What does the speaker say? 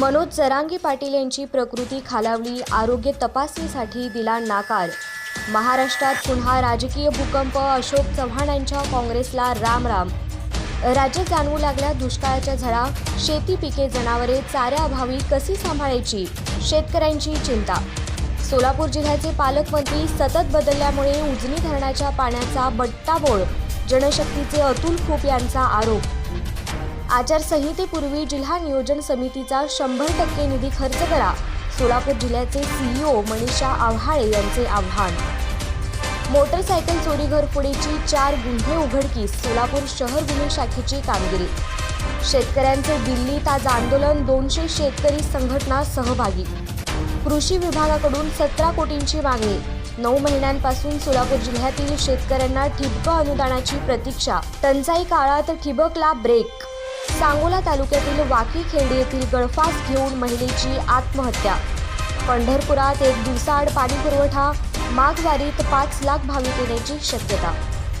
मनोज जरांगे पाटील यांची प्रकृती खालावली आरोग्य तपासणीसाठी दिला नाकार. महाराष्ट्रात पुन्हा राजकीय भूकंप अशोक चव्हाण यांच्या काँग्रेसला राम राम राज्यात जाणवू लागल्या दुष्काळाच्या झळा शेती पिके जनावरे चाऱ्याअभावी कशी सांभाळायची शेतकऱ्यांची चिंता. सोलापूर जिल्ह्याचे पालकमंत्री सतत बदलल्यामुळे उजनी धरणाच्या पाण्याचा बट्टाबोळ जनशक्तीचे अतुल खूप यांचा आरोप. आचारसंहितेपूर्वी जिल्हा नियोजन समितीचा शंभर टक्के निधी खर्च करा. सोलापूर जिल्ह्याचे सीईओ मनीषा आव्हाळे यांचे आव्हान. मोटरसायकल चोरी घरफोडीची चार गुन्हे उघडकीस सोलापूर शहर गुन्हे शाखेची कामगिरी. शेतकऱ्यांचे दिल्लीत आज आंदोलन दोनशे शेतकरी संघटना सहभागी. कृषी विभागाकडून सतरा कोटींची मागणी. नऊ महिन्यांपासून सोलापूर जिल्ह्यातील शेतकऱ्यांना ठिबक अनुदानाची प्रतीक्षा. टंचाई काळात ठिबकला ब्रेक. सांगोला तालुक्यातील वाकी खेडी येथील गळफास घेऊन महिलेची आत्महत्या. पंढरपुरात एक दिवसाआड पाणी पुरवठा माघवारीत पाच लाख भाविक येण्याची शक्यता.